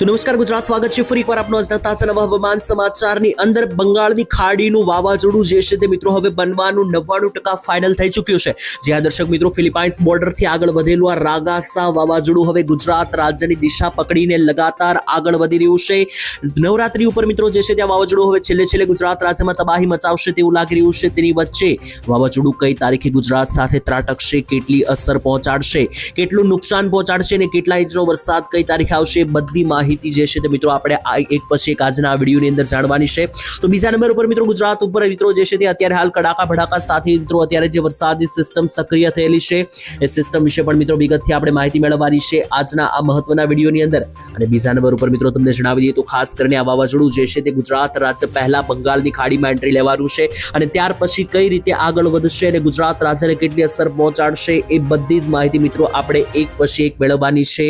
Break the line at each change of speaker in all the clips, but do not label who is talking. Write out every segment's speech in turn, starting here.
તો નમસ્કાર, ગુજરાત સ્વાગત છે ફરી એકવાર આપનો આજના તાજા નવા હવામાન સમાચારની અંદર. બંગાળની ખાડીનું વાવાઝોડું જે છે તે મિત્રો હવે બનવાનું નવ્વાણું ટકા ફાઇનલ થઈ ચૂક્યું છે. જે આ દર્શક મિત્રો ફિલિપાઇન્સ બોર્ડરથી આગળ વધેલું આ રાગાસા વાવાઝોડું હવે ગુજરાત રાજ્યની દિશા પકડીને લગાતાર આગળ વધી રહ્યું છે. નવરાત્રી ઉપર મિત્રો જે છે ત્યાં વાવાઝોડું હવે છેલ્લે છેલ્લે ગુજરાત રાજ્યમાં તબાહી મચાવશે તેવું લાગી રહ્યું છે. તેની વચ્ચે વાવાઝોડું કઈ તારીખે ગુજરાત સાથે ત્રાટકશે, કેટલી અસર પહોંચાડશે, કેટલું નુકસાન પહોંચાડશે અને કેટલા ઇંચનો વરસાદ કઈ તારીખે આવશે, બધી માહિતી જે છે તે મિત્રો આપણે એક પછી એક આજના આ વિડીયોની અંદર જાણવાની છે. તો બીજા નંબર ઉપર મિત્રો ગુજરાત ઉપર મિત્રો જે છે તે અત્યારે હાલ કડાકા ભડાકા સાથે મિત્રો અત્યારે જે વરસાદની સિસ્ટમ સક્રિય થયેલી છે. એ સિસ્ટમ વિશે પણ મિત્રો વિગતથી આપણે માહિતી મેળવવાની છે આજના આ મહત્વના વિડીયોની અંદર. અને બીજા નંબર ઉપર મિત્રો તમને જણાવી દઈએ તો ખાસ કરીને આ વાવાઝોડું જે છે તે ગુજરાત રાજ્ય પહેલા બંગાળની ખાડીમાં એન્ટ્રી લેવાનું છે. અને ત્યાર પછી કઈ રીતે આગળ વધશે અને ગુજરાત રાજ્યને કેટલી અસર પહોંચાડશે એ બધી જ માહિતી મિત્રો આપણે એક પછી એક મેળવવાની છે.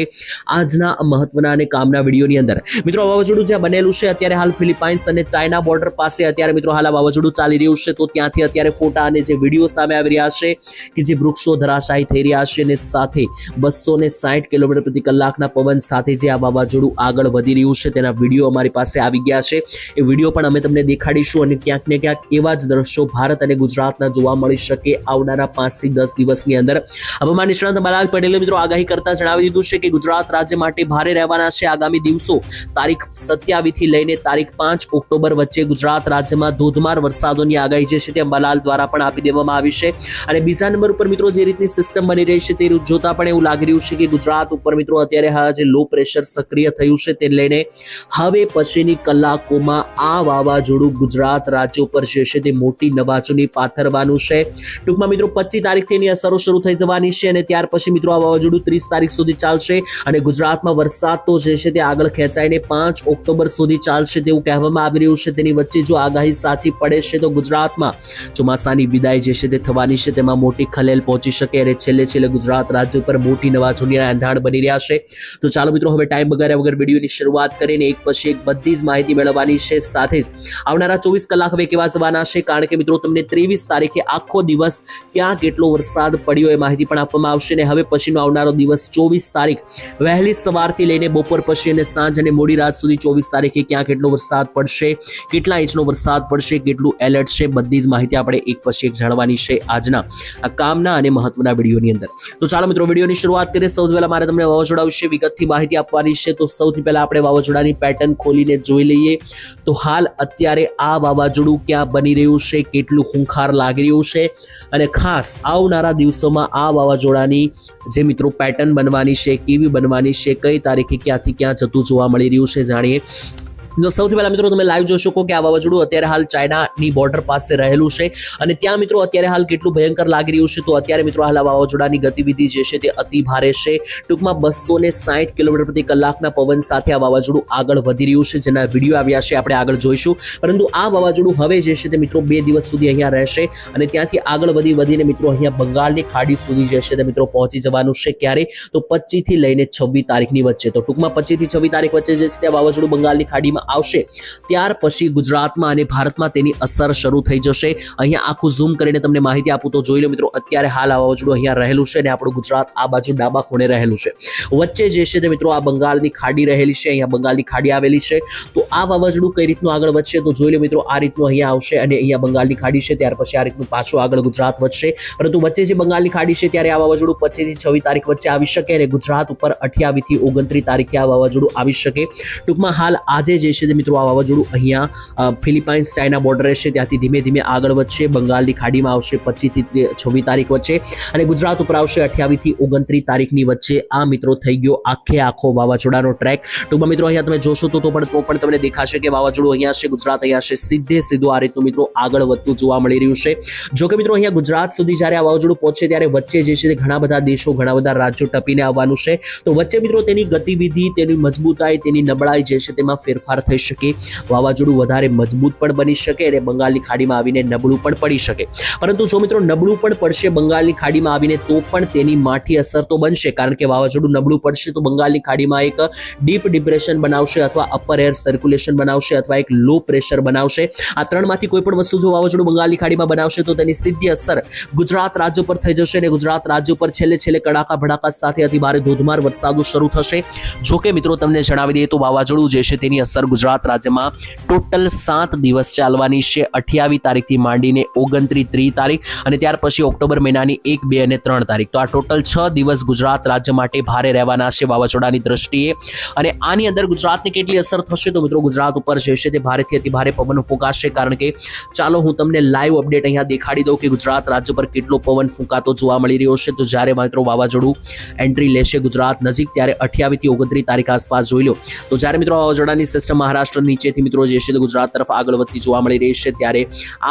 આજના મહત્વના અને કામના વિડીયોની અંદર. મિત્રો વાવાઝોડું જ્યાં બનેલું છે, અત્યારે હાલ ફિલિપાઇન્સ અને ચાઇના બોર્ડર પાસે અત્યારે મિત્રો, હાલ વાવાઝોડું ચાલી રહ્યું છે. તો ત્યાંથી અત્યારે ફોટા અને જે વીડિયો સામે આવી રહ્યા છે, કે જે વૃક્ષો ધરાશાયી થઈ રહ્યા છે અને સાથે બસો ને સાઠ કિલોમીટર પ્રતિ કલાકના પવન સાથે જે આ વાવાઝોડું આગળ વધી રહ્યું છે, તેના વીડિયો અમારી પાસે આવી ગયા છે. એ વીડિયો પણ અમે તમને દેખાડીશું અને ક્યાંક ને ક્યાંક એવા જ દ્રશ્યો ભારત અને ગુજરાતના જોવા મળી શકે આવનારા પાંચથી દસ દિવસની અંદર. હવામાન નિષ્ણાંત બલાલ પટેલે મિત્રો આગાહી કરતા જણાવી દીધું છે કે ગુજરાત રાજ્ય માટે ભારે રહેવાના છે. આગામી દિવસો તારીખ સત્યાવીસથી લઈને તારીખ પાંચ ઓક્ટોબર વચ્ચે ગુજરાત રાજ્યમાં ધોધમાર વરસાદોની આગાહી જે છે તે અંબાલાલ દ્વારા પણ આપી દેવામાં આવી છે. અને બીજા નંબર ઉપર મિત્રો જે રીતની સિસ્ટમ બની રહી છે તે જોતા પણ એવું લાગી રહ્યું છે કે ગુજરાત ઉપર મિત્રો અત્યારે હા જે લો પ્રેશર સક્રિય થયું છે તે લઈને હવે પછીની કલાકોમાં આ વાવાઝોડું ગુજરાત રાજ્ય ઉપર જે છે તે મોટી નવાજોની પાથરવાનું છે. ટૂંકમાં મિત્રો પચીસ તારીખથી એની અસરો શરૂ થઈ જવાની છે અને ત્યાર પછી મિત્રો આ વાવાઝોડું ત્રીસ તારીખ સુધી ચાલશે અને ગુજરાતમાં વરસાદ તો જે છે તે આગળ ખેંચાઈને પાંચ ઓક્ટોબર સુધી ચાલશે તેવું કહેવામાં આવી રહ્યું છે. તેની વચ્ચે જો આગાહી સાચી પડે છે તો ગુજરાતમાં ચોમાસાની વિદાય જે છે તે થવાની છે. તેમાં મોટી ખલેલ પહોંચી શકે અને છેલ્લે છેલ્લે ગુજરાત રાજ્ય પર મોટી નવાજોનીના એંધાણ બની રહ્યા છે. તો ચાલો મિત્રો, હવે ટાઈમ બગાડ્યા વગર વિડીયોની શરૂઆત કરીને એક પછી એક બધી જ માહિતી મેળવવાની છે. સાથે જ આવનારા ચોવીસ કલાક હવે કેવા જવાના છે? કારણ કે મિત્રો, તમને ત્રેવીસ તારીખે આખો દિવસ ક્યાં કેટલો વરસાદ પડ્યો એ માહિતી પણ આપવામાં આવશે. અને હવે પછીનો આવનારો દિવસ ચોવીસ તારીખ વહેલી સવારથી લઈને બપોર પછી અને સાંજ અને મોડી રાત સુધી ચોવીસ તારીખે ક્યાં કેટલો વરસાદ પડશે, કેટલા ઇંચનો વરસાદ પડશે, કેટલું એલર્ટ છે, બધી જ માહિતી આપણે એક પછી એક જાણવાની છે આજના આ કામના અને મહત્વના વિડીયોની અંદર. તો ચાલો મિત્રો, વિડીયોની શરૂઆત કરીએ. સૌથી પહેલા મારે તમને વાવાઝોડા વિશે વિગતથી માહિતી આપવાની છે. તો સૌથી પહેલા આપણે વાવાઝોડાની પેટર્ન ખોલીને જોઈ લઈએ. તો હાલ અત્યારે આ વાવાઝોડું ક્યાં બની રહ્યું છે, કેટલું ખૂંખાર લાગી રહ્યું છે અને ખાસ આવનારા દિવસોમાં આ વાવાઝોડાની જે મિત્રો પેટર્ન બનવાની છે, કેવી બનવાની છે, કઈ તારીખે ક્યાંથી ક્યાં જતું જોવા મળી રહ્યું છે. જાણીએ સૌથી પહેલા મિત્રો તમે લાઈવ જોઈ શકો કે આ વાવાઝોડું અત્યારે હાલ ચાઇનાની બોર્ડર પાસે રહેલું છે અને ત્યાં મિત્રો અત્યારે હાલ કેટલું ભયંકર લાગી રહ્યું છે તો અત્યારે મિત્રો હાલ આ વાવાઝોડાની ગતિવિધિ જે છે તે અતિ ભારે છે. ટૂંકમાં બસો ને સાઠ કિલોમીટર પ્રતિ કલાકના પવન સાથે આ વાવાઝોડું આગળ વધી રહ્યું છે જેના વીડિયો આવ્યા છે, આપણે આગળ જોઈશું. પરંતુ આ વાવાઝોડું હવે જે છે તે મિત્રો બે દિવસ સુધી અહીંયા રહેશે અને ત્યાંથી આગળ વધી વધીને મિત્રો અહીંયા બંગાળની ખાડી સુધી જે છે તે મિત્રો પહોંચી જવાનું છે ક્યારે? તો પચીસથી લઈને છવ્વીસ તારીખની વચ્ચે. તો ટૂંકમાં પચીસથી છવ્વીસ તારીખ વચ્ચે જે છે તે વાવાઝોડું બંગાળની ખાડીમાં આવશે. ત્યાર પછી ગુજરાતમાં અને ભારતમાં તેની અસર શરૂ થઈ જશે. અહીંયા આખું ઝૂમ કરીને તમને માહિતી આપું તો જોઈ લો મિત્રો, અત્યારે હાલ આ વાવાઝોડું અહીંયા રહેલું છે અને આપણું ગુજરાત આ બાજુ ડાબા ખૂણે રહેલું છે. વચ્ચે જે છે તે મિત્રો આ બંગાળની ખાડી રહેલી છે, અહીંયા બંગાળની ખાડી આવેલી છે. તો આ વાવાઝોડું કઈ રીતનું આગળ વધશે તો જોઈ લો મિત્રો, આ રીતનું અહીંયા આવશે અને અહીંયા બંગાળની ખાડી છે, ત્યાર પછી આ રીતનું પાછું આગળ ગુજરાત વધશે. પરંતુ વચ્ચે જે બંગાળની ખાડી છે, ત્યારે આ વાવાઝોડું પચીસથી છવ્વીસ તારીખ વચ્ચે આવી શકે અને ગુજરાત ઉપર અઠ્યાવીસથી ઓગણત્રીસ તારીખે આ વાવાઝોડું આવી શકે. ટૂંકમાં હાલ આજે જે છે તે મિત્રો, આ વાવાઝોડું અહીંયા ફિલિપાઇન્સ ચાઇના બોર્ડર છે ત્યાંથી ધીમે ધીમે આગળ વધશે. બંગાળની ખાડીમાં આવશે પચીસથી છવ્વીસ તારીખ વચ્ચે અને ગુજરાત ઉપર આવશે અઠ્યાવીસથી ઓગણત્રીસ તારીખની વચ્ચે. આ મિત્રો થઈ ગયો આખે આખો વાવાઝોડાનો ટ્રેક. ટૂંકમાં મિત્રો, અહીંયા તમે જોશો તો પણ તો પણ તમને દેખાશે કે વાવાઝોડું અહીંયા છે, ગુજરાત અહીંયા છે, સીધે સીધું આ રીતનું મિત્રો આગળ વધતું જોવા મળી રહ્યું છે. જો કે મિત્રો અહીંયા ગુજરાત સુધી જ્યારે આ વાવાઝોડું પહોંચે ત્યારે વચ્ચે જે છે ઘણા બધા દેશો, ઘણા બધા રાજ્યો ટપીને આવવાનું છે. તો વચ્ચે મિત્રો તેની ગતિવિધિ, તેની મજબૂતાઈ, તેની નબળાઈ જે છે તેમાં ફેરફાર થઈ શકે. વાવાઝોડું વધારે મજબૂત પણ બની શકે અને બંગાળની ખાડીમાં આવીને નબળું પણ પડી શકે. પરંતુ જો મિત્રો નબળું પણ પડશે બંગાળની ખાડીમાં આવીને, તો પણ તેની માઠી અસર તો બનશે. કારણ કે વાવાઝોડું નબળું પડશે તો બંગાળની ખાડીમાં એક ડીપ ડિપ્રેશન બનાવશે અથવા અપર એર સર્ક્યુલેશન સર્ક્યુલેશન બનાવશે અથવા એક લો પ્રેશર બનાવશે. આ ત્રણમાંથી કોઈ પણ વસ્તુ જો વાવાઝોડું બંગાળની ખાડીમાં બનાવશે તો તેની સીધી અસર ગુજરાત રાજ્ય પર થઈ જશે અને ગુજરાત રાજ્ય પર છેલ્લે છેલ્લે કડાકા ભડાકા સાથે અતિ ભારે ધોધમાર વરસાદો શરૂ થશે. જો કે મિત્રો તમને જણાવી દઈએ તો વાવાઝોડું જે છે તેની અસર ગુજરાત રાજ્યમાં ટોટલ સાત દિવસ ચાલવાની છે. અઠ્યાવીસ તારીખથી માંડીને ઓગણત્રીસ ત્રીસ તારીખ અને ત્યાર પછી ઓક્ટોબર મહિનાની એક, બે અને ત્રણ તારીખ. તો આ ટોટલ છ દિવસ ગુજરાત રાજ્ય માટે ભારે રહેવાના છે વાવાઝોડાની દ્રષ્ટિએ. અને આની અંદર ગુજરાતને કેટલી અસર થશે તો મિત્રો ગુજરાત ઉપર જે છે તે ભારેથી અતિ ભારે પવન ફૂંકાશે કારણ કે ચાલો હું તમને લાઈવ અપડેટ અહીંયા દેખાડી દઉં કે ગુજરાત રાજ્ય પર કેટલો પવન ફૂંકાતો જોવા મળી રહ્યો છે. તો જ્યારે મિત્રો વાવાઝોડું એન્ટ્રી લેશે ગુજરાત નજીક ત્યારે અઠ્યાવીસથી ઓગણત્રીસ તારીખ આસપાસ જોઈ લો. તો જ્યારે મિત્રો વાવાઝોડાની સિસ્ટમ મહારાષ્ટ્ર નીચેથી મિત્રો જે છે તે ગુજરાત તરફ આગળ વધતી જોવા મળી રહી છે ત્યારે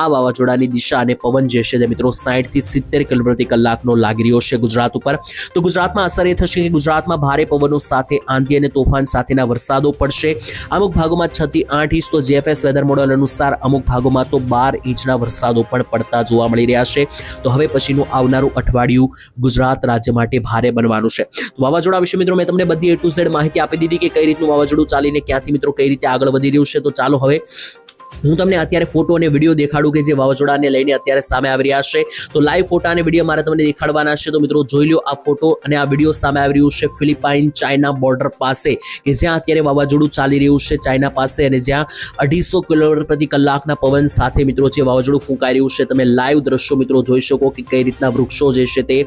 આ વાવાઝોડાની દિશા અને પવન જે છે તે મિત્રો સાઠથી સિત્તેર કિલોમીટર કલાકનો લાગી રહ્યો છે ગુજરાત ઉપર. તો ગુજરાતમાં અસર એ થશે કે ગુજરાતમાં ભારે પવનો સાથે આંધી અને તોફાન સાથેના વરસાદો પડશે. અમુક ભાગોમાં છ થી આઠ ઇંચ તો જેએફએસ વેધર મોડલ અનુસાર અમુક ભાગોમાં તો બાર ઇંચના વરસાદો પણ પડતા જોવા મળી રહ્યા છે. તો હવે પછીનું આવનારું અઠવાડિયું ગુજરાત રાજ્ય માટે ભારે બનવાનું છે. વાવાઝોડા વિશે મિત્રો મેં તમને બધી એ ટુ ઝેડ માહિતી આપી દીધી કે કઈ રીતનું વાવાઝોડું ચાલીને ક્યાંથી મિત્રો કઈ રીતે આગળ વધી રહ્યું છે. તો ચાલો હવે હું તમને અત્યારે ફોટો અને વીડિયો દેખાડું કે જે વાવાઝોડાને લઈને અત્યારે સામે આવી રહ્યા છે. તો લાઈવ ફોટા અને વીડિયો મારે તમને દેખાડવાના છે. તો મિત્રો જોઈ લો આ ફોટો અને આ વીડિયો સામે આવી રહ્યું છે ફિલિપાઇન ચાઇના બોર્ડર પાસે, કે જ્યાં અત્યારે વાવાઝોડું ચાલી રહ્યું છે ચાઇના પાસે અને જ્યાં અઢીસો કિલોમીટર પ્રતિ કલાકના પવન સાથે મિત્રો જે વાવાઝોડું ફૂંકાઈ રહ્યું છે. તમે લાઈવ દ્રશ્યો મિત્રો જોઈ શકો કે કઈ રીતના વૃક્ષો જે છે તે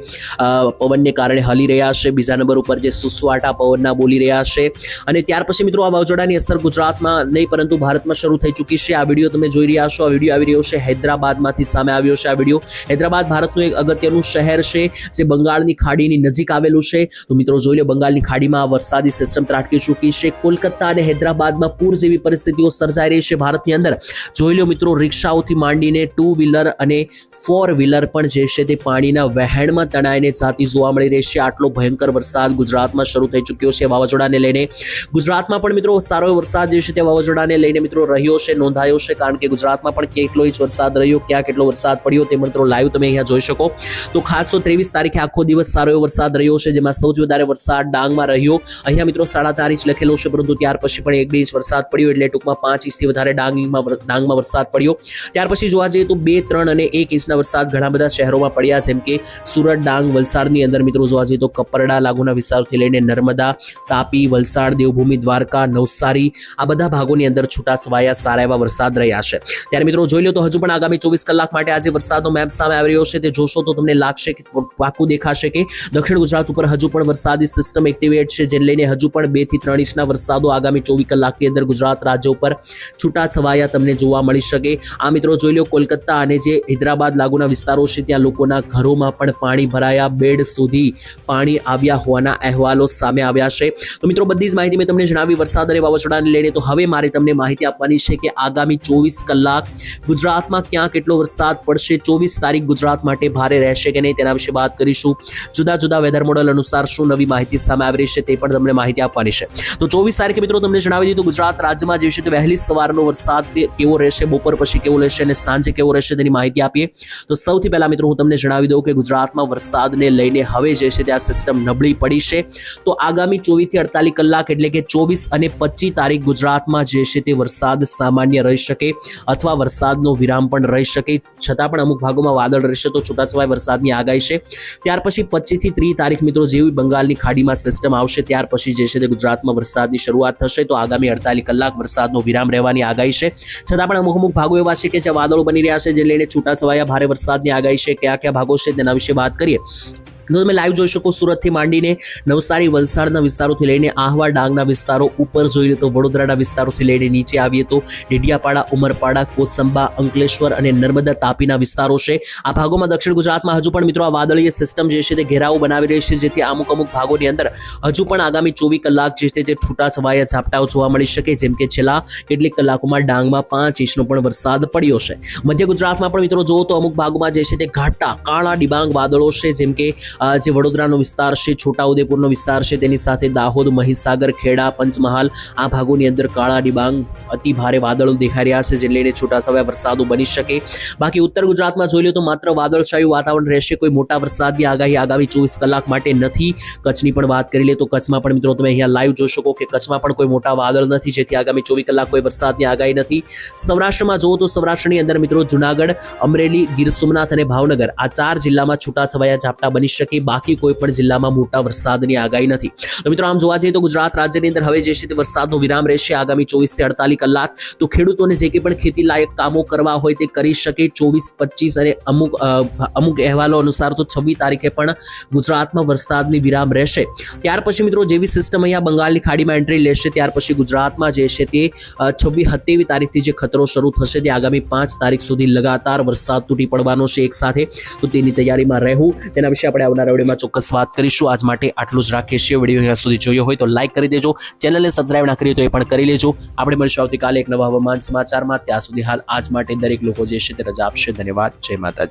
પવનને કારણે હલી રહ્યા છે. બીજા નંબર ઉપર જે સુસવાટા પવનના બોલી રહ્યા છે. અને ત્યાર પછી મિત્રો આ વાવાઝોડાની અસર ગુજરાતમાં નહીં, પરંતુ ભારતમાં શરૂ થઈ ચૂકી છે. આ વીડિયો તમે જોઈ રહ્યા છો. આ વીડિયો આવી રહ્યો છે હૈદરાબાદમાંથી સામે આવ્યો છે આ વીડિયો. હૈદરાબાદ ભારતનું એક અગત્યનું શહેર છે, જે બંગાળની ખાડીની નજીક આવેલું છે. તો મિત્રો જોઈ લો, બંગાળની ખાડીમાં વરસાદી સિસ્ટમ ત્રાટકી ચૂકી છે. કોલકાતા અને હૈદરાબાદમાં પૂર જેવી પરિસ્થિતિઓ સર્જાઈ રહી છે ભારતની અંદર. જોઈ લો મિત્રો, રિક્ષાઓથી માંડીને ટુ વ્હીલર અને ફોર વ્હીલર પણ જે છે તે પાણીના વહેણમાં તણાઈને જાતી જોવા મળી રહી છે. આટલો ભયંકર વરસાદ ગુજરાતમાં શરૂ થઈ ચૂક્યો છે. વાવાઝોડાને લઈને ગુજરાતમાં પણ મિત્રો સારો વરસાદ જે છે તે વાવાઝોડાને લઈને મિત્રો રહ્યો છે. નોંધાયો છે કારણ કે ગુજરાતમાં પણ કેટલો જ વરસાદ રહ્યો, ક્યાં કેટલો વરસાદ પડ્યો તે મિત્રો લાઈવ તમે અહીંયા જોઈ શકો. તો ખાસ તો ત્રેવીસ તારીખે આખો દિવસ સારો એવો વરસાદ રહ્યો છે, જેમાં સૌથી વધારે વરસાદ ડાંગમાં રહ્યો. અહીંયા મિત્રો સાડા ચાર ઇંચ લખેલો છે, પરંતુ ત્યાર પછી પણ એક બે ઇંચ વરસાદ પડ્યો એટલે ટૂંકમાં પાંચ ઇંચથી વધારે ડાંગમાં ડાંગમાં વરસાદ પડ્યો. ત્યાર પછી જોવા જઈએ તો બે, ત્રણ અને એક ઇંચના વરસાદ ઘણા બધા શહેરોમાં પડ્યા, જેમ કે સુરત ડાંગ વલસાડની અંદર મિત્રો જોવા જઈએ તો કપરડા, લાગુના વિસ્તારોથી લઈને નર્મદા, તાપી, વલસાડ, દેવભૂમિ, દ્વારકા, નવસારી આ બધા ભાગોની અંદર છૂટાછવાયા સારા એવા વરસાદ રહ્યા છે. ત્યારે મિત્રો જોઈ લો તો હજુ પણ આગામી ચોવીસ કલાક માટે આજે વરસાદનો મેપ સામે આવી રહ્યો છે. તે જોશો તો તમને લાગશે કે પાકું દેખાશે કે દક્ષિણ ગુજરાત ઉપર હજુ પણ વરસાદી સિસ્ટમ એક્ટિવેટ છે, જેને લઈને હજુ પણ બેથી ત્રણ ઇંચના વરસાદો આગામી ચોવીસ કલાકની અંદર ગુજરાત રાજ્ય ઉપર છૂટાછવાયા તમને જોવા મળી શકે. આ મિત્રો જોઈ લો કોલકાતા અને જે હૈદરાબાદ લાગુના વિસ્તારો છે, ત્યાં લોકોના ઘરોમાં પણ પાણી ભરાયા. બેડ સુધી પાણી આવ્યા હોવાના અહેવાલો સામે આવ્યા છે. તો મિત્રો બધી જ માહિતી મેં તમને જણાવી. વરસાદ અને વાવાઝોડાને લઈને તો હવે મારે તમને માહિતી આપવાની છે કે આગામી ચોવીસ કલાક ગુજરાતમાં ક્યાં કેટલો વરસાદ પડશે? ચોવીસ તારીખ ગુજરાત માટે ભારે રહેશે કે નહીં તેના વિશે વાત કરીશું. જુદા જુદા વેધર મોડલ અનુસાર શું નવી માહિતી સામે આવી રહી છે તે પણ તમને માહિતી આપવાની છે. તો ચોવીસ તારીખે મિત્રો તમને જણાવી દીધું ગુજરાત રાજ્યમાં જે છે તે વહેલી સવારનો વરસાદ કેવો રહેશે, બપોર પછી કેવો રહેશે અને સાંજે કેવો રહેશે તેની માહિતી આપીએ. તો સૌથી પહેલા મિત્રો હું તમને જણાવી દઉં કે ગુજરાતમાં વરસાદને લઈને હવે જે છે તે આ સિસ્ટમ નબળી પડી છે. તો આગામી ચોવીસથી અડતાલીસ કલાક એટલે કે ચોવીસ અને પચીસ તારીખ ગુજરાતમાં જે છે તે વરસાદ સામાન્ય રહી શકે અથવા વરસાદનો વિરામ પણ રહી શકે. છતાં પણ અમુક ભાગોમાં વાદળ રહેશે તો છૂટાછવાયા વરસાદની આગાહી છે. ત્યાર પછી પચીસથી ત્રીસ તારીખ મિત્રો જેવી બંગાળની ખાડીમાં સિસ્ટમ આવશે, ત્યાર પછી જે છે તે ગુજરાતમાં વરસાદની શરૂઆત થશે. તો આગામી અડતાલીસ કલાક વરસાદનો વિરામ રહેવાની આગાહી છે. છતાં પણ અમુક અમુક ભાગો એવા છે કે જે વાદળો બની રહ્યા છે, જે લઈને છૂટાછવાયા ભારે વરસાદની આગાહી છે. કયા કયા ભાગો છે તેના વિશે વાત કરીએ. તો તમે લાઈવ જોઈ શકો સુરતથી માંડીને નવસારી, વલસાડના વિસ્તારોથી લઈને આહવા, ડાંગના વિસ્તારો, ઉપર જોઈએ તો વડોદરાના વિસ્તારોથી લઈને નીચે આવીએ તો ડેડિયાપાડા, ઉમરપાડા, કોસંબા, અંકલેશ્વર અને નર્મદા તાપીના વિસ્તારો છે. આ ભાગોમાં દક્ષિણ ગુજરાતમાં હજુ પણ મિત્રો આ વાદળીય સિસ્ટમ જે છે તે ઘેરાવો બનાવી રહી છે, જેથી અમુક અમુક ભાગોની અંદર હજુ પણ આગામી ચોવીસ કલાક જે છે તે છૂટાછવાયા ઝાપટાઓ જોવા મળી શકે. જેમ કે છેલ્લા કેટલીક કલાકોમાં ડાંગમાં પાંચ ઇંચનો પણ વરસાદ પડ્યો છે. મધ્ય ગુજરાતમાં પણ મિત્રો જુઓ તો અમુક ભાગોમાં જે છે તે ઘાટા, કાળા, ડિબાંગ વાદળો છે. જેમ કે જે વડોદરાનો વિસ્તાર છે, છોટાઉદેપુરનો વિસ્તાર છે, તેની સાથે દાહોદ, મહીસાગર, ખેડા, પંચમહાલ, આ ભાગોની અંદર કાળા ડિબાંગ, અતિ ભારે વાદળો દેખાઈ રહ્યા છે જે લઈને છૂટાછવાયા વરસાદો બની શકે. બાકી ઉત્તર ગુજરાતમાં જોઈ લો તો માત્ર વાદળછાયું વાતાવરણ રહેશે, કોઈ મોટા વરસાદની આગાહી આગામી ચોવીસ કલાક માટે નથી. કચ્છની પણ વાત કરી લે તો કચ્છમાં પણ મિત્રો તમે અહીંયા લાઈવ જોઈ શકો કે કચ્છમાં પણ કોઈ મોટા વાદળ નથી, જેથી આગામી ચોવીસ કલાક કોઈ વરસાદની આગાહી નથી. સૌરાષ્ટ્રમાં જુઓ તો સૌરાષ્ટ્રની અંદર મિત્રો જુનાગઢ, અમરેલી, ગીર સોમનાથ અને ભાવનગર આ ચાર જિલ્લામાં છૂટાછવાયા ઝાપટા બની શકે બાકી કોઈ પણ જિલ્લામાં મોટા વરસાદની આગાહી નથી. તો મિત્રો, આમ જોવા જઈએ તો ગુજરાત રાજ્યની અંદર હવે જે છે તે વરસાદનો વિરામ રહેશે આગામી ચોવીસથી અડતાલીસ કલાક. તો ખેડૂતોને જે કંઈ પણ ખેતી લાયક કામો કરવા હોય તે કરી શકે. ચોવીસ, પચીસ અને અમુક અમુક અહેવાલો અનુસાર તો છવ્વીસ તારીખે પણ ગુજરાતમાં વરસાદની વિરામ રહેશે. ત્યાર પછી મિત્રો, જેવી સિસ્ટમ અહીંયા બંગાળની ખાડીમાં એન્ટ્રી લેશે, ત્યાર પછી ગુજરાતમાં જે છે તે છવ્વીસ, સત્યાવીસ તારીખથી જે ખતરો શરૂ થશે તે આગામી પાંચ તારીખ સુધી લગાતાર વરસાદ તૂટી પડવાનો છે એક સાથે. તો તેની તૈયારીમાં રહેવું. તેના વિશે આપણે આવનારા વિડીયોમાં ચોક્કસ વાત કરીશું. આજ માટે આટલું જ રાખીએ છીએ. વીડિયો અહીંયા સુધી જોયો હોય તો લાઈક કરી દેજો. ચેનલને સબસ્ક્રાઇબ ના કરી તો એ પણ કરી લેજો. આપણે મળીશું આવતીકાલે એક નવા હવામાન સમાચારમાં. ત્યાં સુધી હાલ આજ માટે દરેક લોકો જે છે તે રજા આપશે. ધન્યવાદ. જય માતાજી.